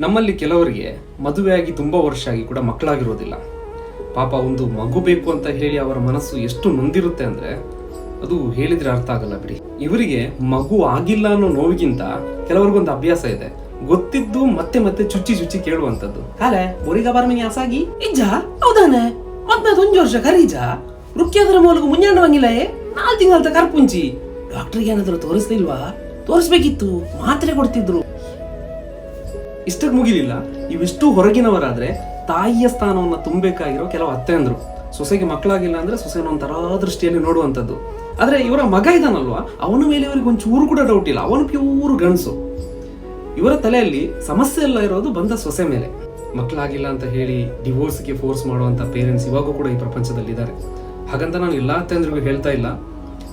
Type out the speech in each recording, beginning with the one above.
ನಮ್ಮಲ್ಲಿ ಕೆಲವರಿಗೆ ಮದುವೆಯಾಗಿ ತುಂಬಾ ವರ್ಷ ಆಗಿ ಕೂಡ ಮಕ್ಕಳಾಗಿರೋದಿಲ್ಲ. ಪಾಪ ಒಂದು ಮಗು ಬೇಕು ಅಂತ ಹೇಳಿ ಅವರ ಮನಸ್ಸು ಎಷ್ಟು ನೊಂದಿರುತ್ತೆ ಅಂದ್ರೆ ಅದು ಹೇಳಿದ್ರೆ ಅರ್ಥ ಆಗಲ್ಲ ಬಿಡಿ. ಇವರಿಗೆ ಮಗು ಆಗಿಲ್ಲ ಅನ್ನೋ ನೋವಿಗಿಂತ ಕೆಲವರಿಗೊಂದು ಅಭ್ಯಾಸ ಇದೆ. ಗೊತ್ತಿದ್ದು ಮತ್ತೆ ಮತ್ತೆ ಚುಚ್ಚಿ ಚುಚ್ಚಿ ಕೇಳುವಂತದ್ದು ಕಾಲೆ ಬೋರಿಗ ಬರ್ಮಿನಿ ಆಸಾಗಿ? ಇಜ್ಜ, ಹೌದಾನೆ? ಮತ್ತೆ ಒಂಜು ವರ್ಷ ಕರೀಜ? ರುಕ್ಕಿಯಾದ್ರ ಮೂಲಕ ಮುಂಜಾಂಡವಂಗಿಲ್ಲ ನಾಲ್ ತಿಂಗಳ ಕರ್ಪುಂಚಿ. ಡಾಕ್ಟರ್ಗೆ ಏನಾದ್ರು ತೋರಿಸ್ಲಿಲ್ವಾ? ತೋರಿಸ್ಬೇಕಿತ್ತು, ಮಾತ್ರೆ ಕೊಡ್ತಿದ್ರು. ಇಷ್ಟಕ್ಕೆ ಮುಗಿಲಿಲ್ಲ. ಇವಿಷ್ಟು ಹೊರಗಿನವರಾದರೆ ತಾಯಿಯ ಸ್ಥಾನವನ್ನು ತುಂಬಬೇಕಾಗಿರೋ ಕೆಲವು ಅತ್ತೆಂದರು ಸೊಸೆಗೆ ಮಕ್ಕಳಾಗಿಲ್ಲ ಅಂದರೆ ಸೊಸೆನ ಒಂಥರ ದೃಷ್ಟಿಯಲ್ಲಿ ನೋಡುವಂಥದ್ದು. ಆದರೆ ಇವರ ಮಗ ಇದ್ದಾನಲ್ವ ಅವನ ಮೇಲೆ ಇವರಿಗೆ ಒಂಚೂರು ಕೂಡ ಡೌಟ್ ಇಲ್ಲ. ಅವನು ಪ್ಯೂರು ಗಂಡಸು. ಇವರ ತಲೆಯಲ್ಲಿ ಸಮಸ್ಯೆ ಎಲ್ಲ ಇರೋದು ಬಂದ ಸೊಸೆ ಮೇಲೆ. ಮಕ್ಕಳಾಗಿಲ್ಲ ಅಂತ ಹೇಳಿ ಡಿವೋರ್ಸ್ಗೆ ಫೋರ್ಸ್ ಮಾಡುವಂಥ ಪೇರೆಂಟ್ಸ್ ಇವಾಗೂ ಕೂಡ ಈ ಪ್ರಪಂಚದಲ್ಲಿದ್ದಾರೆ. ಹಾಗಂತ ನಾನು ಎಲ್ಲ ಅತ್ತೆಂದ್ರಿಗೂ ಹೇಳ್ತಾ ಇಲ್ಲ.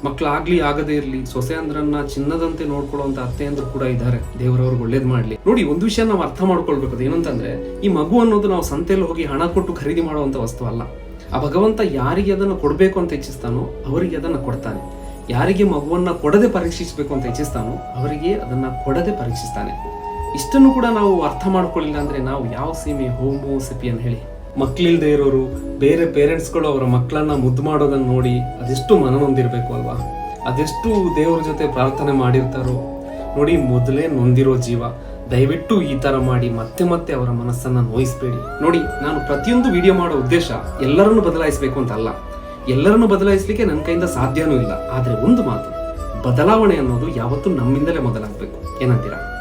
ಮಕ್ಕಳಾಗ್ಲಿ ಆಗದೇ ಇರಲಿ, ಸೊಸೆ ಅಂದ್ರನ್ನ ಚಿನ್ನದಂತೆ ನೋಡ್ಕೊಳ್ಳುವಂತ ಅತ್ತೆಯಂದ್ರು ಕೂಡ ಇದ್ದಾರೆ. ದೇವರವ್ರಿಗೆ ಒಳ್ಳೇದ್ ಮಾಡ್ಲಿ. ನೋಡಿ, ಒಂದು ವಿಷಯ ನಾವು ಅರ್ಥ ಮಾಡ್ಕೊಳ್ಬೇಕು. ಅದು ಏನಂತಂದ್ರೆ ಈ ಮಗು ಅನ್ನೋದು ನಾವು ಸಂತೆಯಲ್ಲಿ ಹೋಗಿ ಹಣ ಕೊಟ್ಟು ಖರೀದಿ ಮಾಡುವಂತ ವಸ್ತು ಅಲ್ಲ. ಆ ಭಗವಂತ ಯಾರಿಗೆ ಅದನ್ನು ಕೊಡಬೇಕು ಅಂತ ಇಚ್ಛಿಸ್ತಾನೋ, ಅವರಿಗೆ ಅದನ್ನ ಕೊಡ್ತಾನೆ. ಯಾರಿಗೆ ಮಗುವನ್ನ ಕೊಡದೆ ಪರೀಕ್ಷಿಸಬೇಕು ಅಂತ ಇಚ್ಛಿಸ್ತಾನೋ, ಅವರಿಗೆ ಅದನ್ನ ಕೊಡದೆ ಪರೀಕ್ಷಿಸ್ತಾನೆ. ಇಷ್ಟನ್ನು ಕೂಡ ನಾವು ಅರ್ಥ ಮಾಡ್ಕೊಳ್ಳಿಲ್ಲ ಅಂದ್ರೆ ನಾವು ಯಾವ ಸೀಮೆ, ಹೋಮೋ ಅಂತ ಹೇಳಿ. ಮಕ್ಳಿಲ್ದೇ ಇರೋರು, ಬೇರೆ ಪೇರೆಂಟ್ಸ್ಗಳು ಅವರ ಮಕ್ಕಳನ್ನ ಮುದ್ದು ಮಾಡೋದನ್ನ ನೋಡಿ ಅದೆಷ್ಟು ಮನನೊಂದಿರಬೇಕು ಅಲ್ವಾ? ಅದೆಷ್ಟು ದೇವರ ಜೊತೆ ಪ್ರಾರ್ಥನೆ ಮಾಡಿರ್ತಾರೋ? ನೋಡಿ ಮೊದಲೇ ನೊಂದಿರೋ ಜೀವ. ದಯವಿಟ್ಟು ಈ ತರ ಮಾಡಿ ಮತ್ತೆ ಮತ್ತೆ ಅವರ ಮನಸ್ಸನ್ನ ನೋಯಿಸ್ಬೇಡಿ. ನೋಡಿ, ನಾನು ಪ್ರತಿಯೊಂದು ವಿಡಿಯೋ ಮಾಡೋ ಉದ್ದೇಶ ಎಲ್ಲರನ್ನು ಬದಲಾಯಿಸಬೇಕು ಅಂತ ಅಲ್ಲ. ಎಲ್ಲರನ್ನು ಬದಲಾಯಿಸಲಿಕ್ಕೆ ನನ್ನ ಕೈಯಿಂದ ಸಾಧ್ಯನೂ ಇಲ್ಲ. ಆದ್ರೆ ಒಂದು ಮಾತು, ಬದಲಾವಣೆ ಅನ್ನೋದು ಯಾವತ್ತೂ ನಮ್ಮಿಂದಲೇ ಮೊದಲಾಗಬೇಕು. ಏನಂತೀರಾ?